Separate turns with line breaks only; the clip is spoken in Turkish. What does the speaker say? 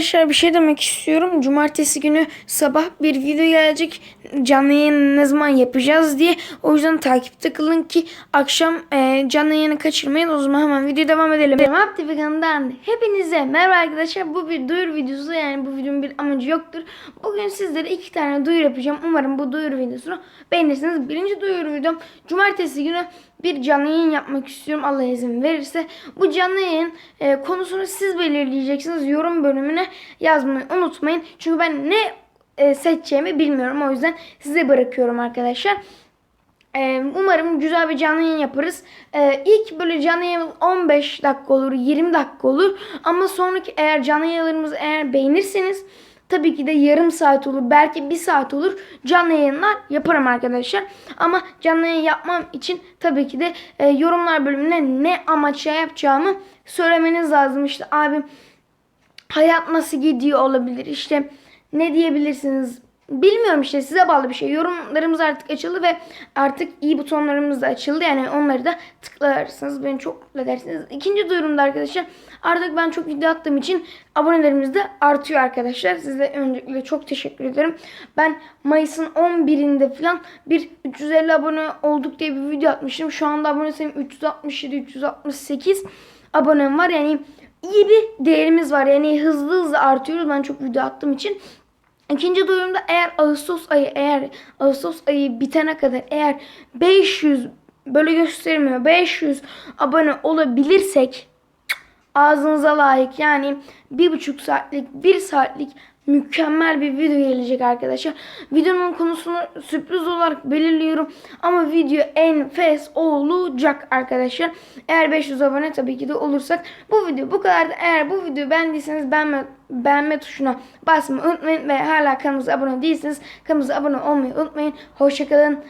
arkadaşlar bir şey demek istiyorum. Cumartesi günü sabah bir video gelecek. Canlı yayını ne zaman yapacağız diye. O yüzden takipte kalın ki akşam e, canlı yayını kaçırmayın. O zaman hemen video devam edelim. Map TV kanalından hepinize merhaba arkadaşlar. Bu bir duyuru videosu yani bu videonun bir amacı yoktur. Bugün sizlere iki tane duyuru yapacağım. Umarım bu duyuru videosunu beğenirsiniz. Birinci duyuru videom cumartesi günü bir canlı yayın yapmak istiyorum Allah izin verirse. Bu canlı yayın e, konusunu siz belirleyeceksiniz. Yorum bölümüne yazmayı unutmayın. Çünkü ben ne e, seçeceğimi bilmiyorum. O yüzden size bırakıyorum arkadaşlar. E, umarım güzel bir canlı yayın yaparız. E, ilk böyle canlı yayın 15 dakika olur, 20 dakika olur. Ama sonraki eğer canlı yayınlarımızı eğer beğenirseniz tabii ki de yarım saat olur, belki bir saat olur. Canlı yayınlar yaparım arkadaşlar. Ama canlı yayın yapmam için tabii ki de e, yorumlar bölümüne ne amaçla yapacağımı söylemeniz lazım. İşte abim hayat nasıl gidiyor olabilir işte ne diyebilirsiniz bilmiyorum işte size bağlı bir şey. Yorumlarımız artık açıldı ve artık iyi butonlarımız da açıldı. Yani onları da tıklarsanız beni çok mutlu edersiniz. İkinci duyurumda arkadaşlar artık ben çok video attığım için abonelerimiz de artıyor arkadaşlar. Size öncelikle çok teşekkür ederim. Ben Mayıs'ın 11'inde falan bir 350 abone olduk diye bir video atmıştım. Şu anda abone sayım 367 368 abonem var. Yani iyi bir değerimiz var. Yani hızlı hızlı artıyoruz. Ben çok video attığım için. İkinci duyurumda eğer Ağustos ayı eğer Ağustos ayı bitene kadar eğer 500 böyle göstermiyor 500 abone olabilirsek ağzınıza layık yani bir buçuk saatlik bir saatlik mükemmel bir video gelecek arkadaşlar. Videonun konusunu sürpriz olarak belirliyorum ama video enfes olacak arkadaşlar. Eğer 500 abone tabii ki de olursak bu video bu kadar. Eğer bu videoyu beğendiyseniz beğenme, beğenme tuşuna basmayı unutmayın ve hala kanalımıza abone değilseniz kanalımıza abone olmayı unutmayın. Hoşçakalın.